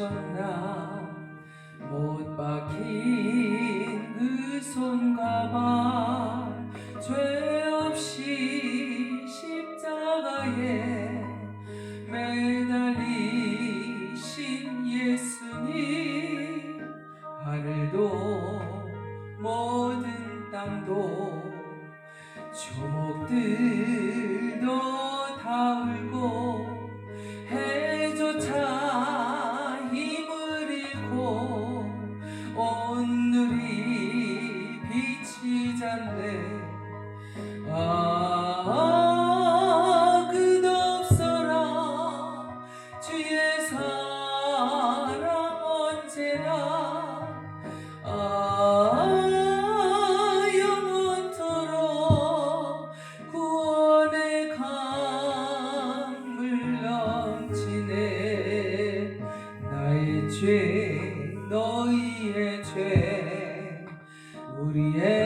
아프셨나? 못 박힌 그 손가방 죄 없이 십자가에 매달리신 예수님 하늘도 모든 땅도 조목들도 다 울고 해조차 힘을 잃고 온누리 빛이 잤네 아 끝없어라 주의 사랑 언제나 아 영원토록 구원의 강물 넘치네. 나의 죄 너희의 죄 우리의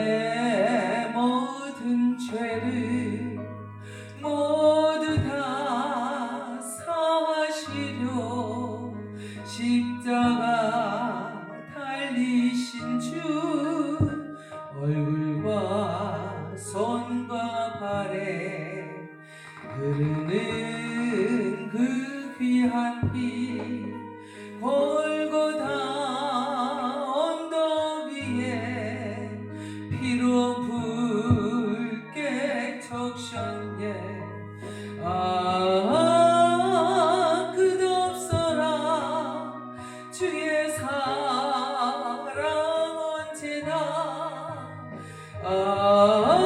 흐르는 그 귀한 피 골고다 언덕 위에 피로 붉게 적셨네. 아 끝없어라. 주의 사랑 언제나. 아